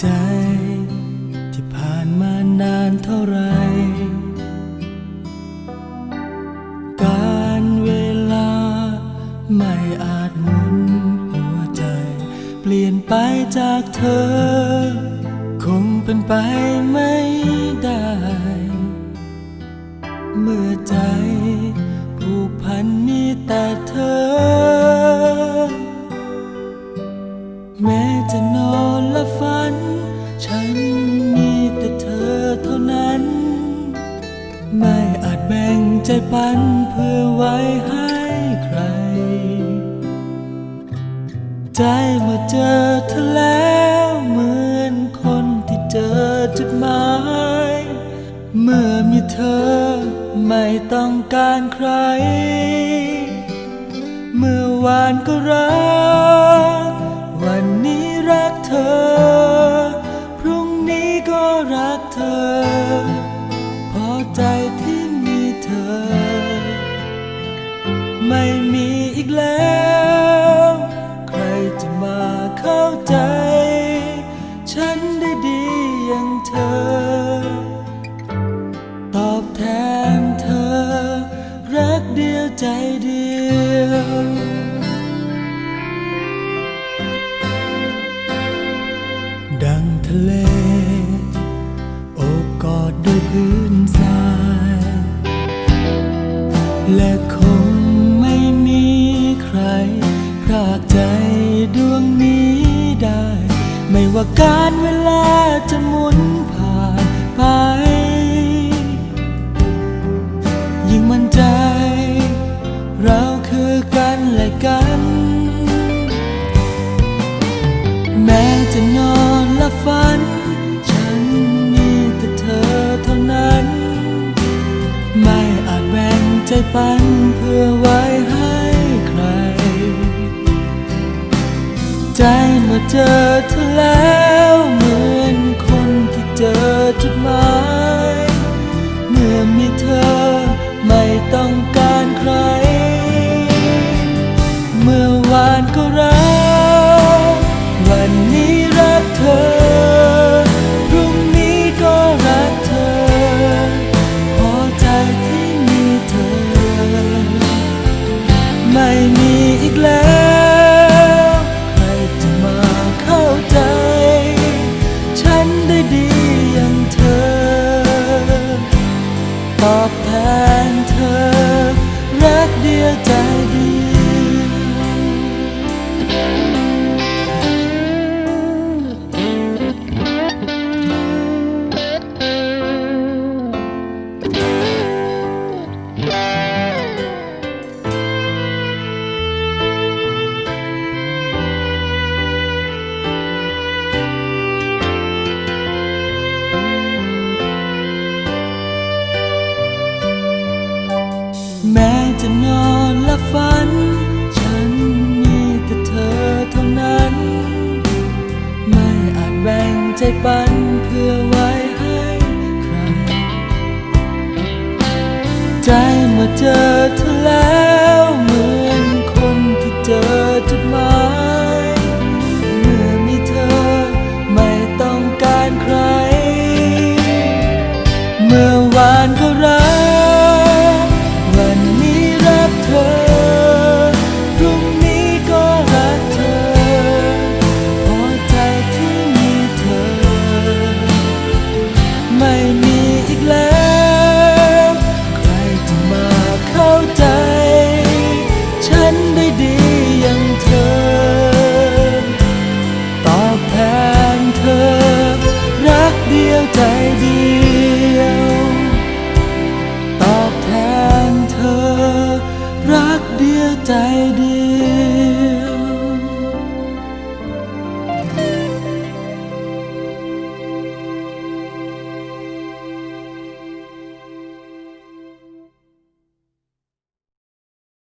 ใจ ที่ผ่านมานานเท่าไร การเวลาไม่อาจหมุนหัวใจ เปลี่ยนไปจากเธอ คงเป็นไปไม่ได้ เมื่อใจ แม้จะนอนและฝัน ฉันมีแต่เธอเท่านั้น ไม่อาจแบ่งใจปันเพื่อไว้ให้ใคร ใจเมื่อเจอเธอแล้วเหมือนคนที่เจอจุดหมาย เมื่อมีเธอไม่ต้องการใคร เมื่อวานก็รัก ไม่มีอีกแล้ว ใครจะมาเข้าใจ ฉันได้ดีอย่างเธอ ตอบแทนเธอ รักเดียวใจเดียวดังทะเล โอบกอดด้วยพื้นทราย และ ดวงนี้ได้ ไม่ว่าการเวลาจะหมุนผ่านไป ยิ่งมั่นใจ เราคือกันและกัน แม้จะนอนและฝัน ฉันมีแต่เธอเท่านั้น ไม่อาจแบ่งใจปันเพื่อไว้ ใจเมื่อเจอเธอแล้วเหมือนคนที่เจอจุดหมายเมื่อมีเธอ บ่งใจปั ใจเดียว